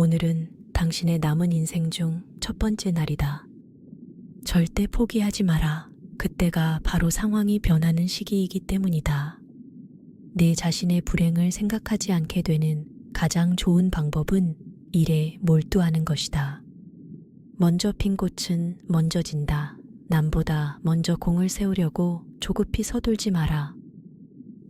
오늘은 당신의 남은 인생 중 첫 번째 날이다. 절대 포기하지 마라. 그때가 바로 상황이 변하는 시기이기 때문이다. 내 자신의 불행을 생각하지 않게 되는 가장 좋은 방법은 일에 몰두하는 것이다. 먼저 핀 꽃은 먼저 진다. 남보다 먼저 공을 세우려고 조급히 서둘지 마라.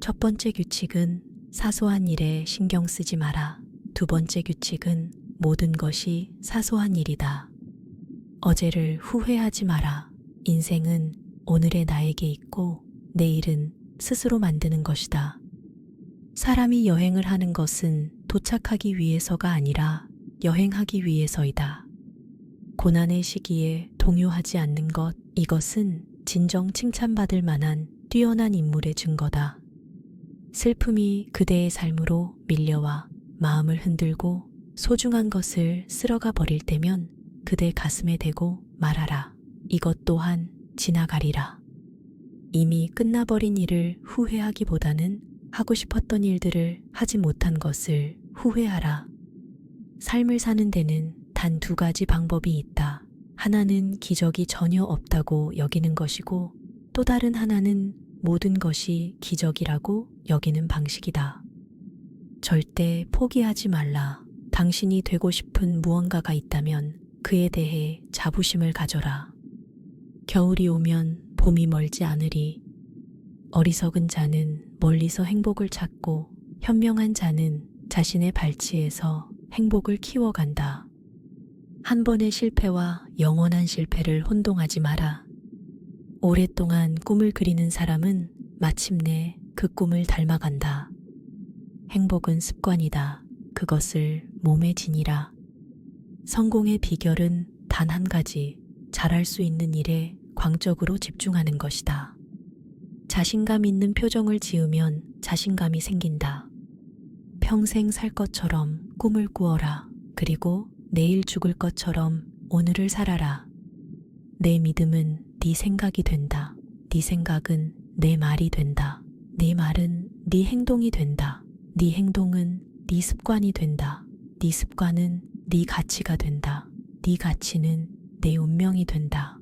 첫 번째 규칙은 사소한 일에 신경 쓰지 마라. 두 번째 규칙은 모든 것이 사소한 일이다. 어제를 후회하지 마라. 인생은 오늘의 나에게 있고 내일은 스스로 만드는 것이다. 사람이 여행을 하는 것은 도착하기 위해서가 아니라 여행하기 위해서이다. 고난의 시기에 동요하지 않는 것, 이것은 진정 칭찬받을 만한 뛰어난 인물의 증거다. 슬픔이 그대의 삶으로 밀려와 마음을 흔들고 소중한 것을 쓸어가 버릴 때면 그대 가슴에 대고 말하라. 이것 또한 지나가리라. 이미 끝나버린 일을 후회하기보다는 하고 싶었던 일들을 하지 못한 것을 후회하라. 삶을 사는 데는 단 두 가지 방법이 있다. 하나는 기적이 전혀 없다고 여기는 것이고 또 다른 하나는 모든 것이 기적이라고 여기는 방식이다. 절대 포기하지 말라. 당신이 되고 싶은 무언가가 있다면 그에 대해 자부심을 가져라. 겨울이 오면 봄이 멀지 않으리. 어리석은 자는 멀리서 행복을 찾고 현명한 자는 자신의 발치에서 행복을 키워간다. 한 번의 실패와 영원한 실패를 혼동하지 마라. 오랫동안 꿈을 그리는 사람은 마침내 그 꿈을 닮아간다. 행복은 습관이다. 그것을 몸에 지니라. 성공의 비결은 단 한 가지, 잘할 수 있는 일에 광적으로 집중하는 것이다. 자신감 있는 표정을 지으면 자신감이 생긴다. 평생 살 것처럼 꿈을 꾸어라. 그리고 내일 죽을 것처럼 오늘을 살아라. 내 믿음은 네 생각이 된다. 네 생각은 내 말이 된다. 네 말은 네 행동이 된다. 네 행동은 네 습관이 된다. 네 습관은 네 가치가 된다. 네 가치는 내 운명이 된다.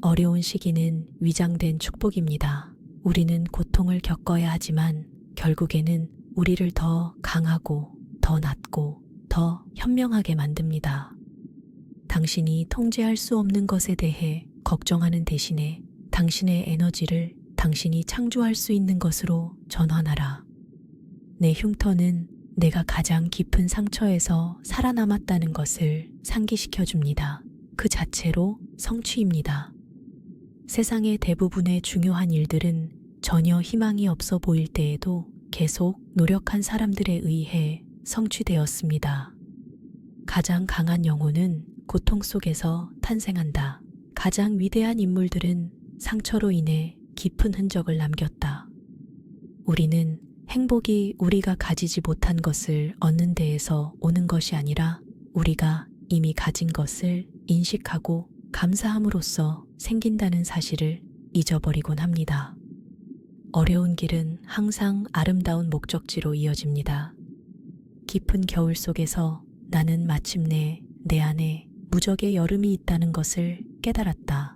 어려운 시기는 위장된 축복입니다. 우리는 고통을 겪어야 하지만 결국에는 우리를 더 강하고 더 낫고 더 현명하게 만듭니다. 당신이 통제할 수 없는 것에 대해 걱정하는 대신에 당신의 에너지를 당신이 창조할 수 있는 것으로 전환하라. 내 흉터는 내가 가장 깊은 상처에서 살아남았다는 것을 상기시켜 줍니다. 그 자체로 성취입니다. 세상의 대부분의 중요한 일들은 전혀 희망이 없어 보일 때에도 계속 노력한 사람들에 의해 성취되었습니다. 가장 강한 영혼은 고통 속에서 탄생한다. 가장 위대한 인물들은 상처로 인해 깊은 흔적을 남겼다. 우리는 행복이 우리가 가지지 못한 것을 얻는 데에서 오는 것이 아니라 우리가 이미 가진 것을 인식하고 감사함으로써 생긴다는 사실을 잊어버리곤 합니다. 어려운 길은 항상 아름다운 목적지로 이어집니다. 깊은 겨울 속에서 나는 마침내 내 안에 무적의 여름이 있다는 것을 깨달았다.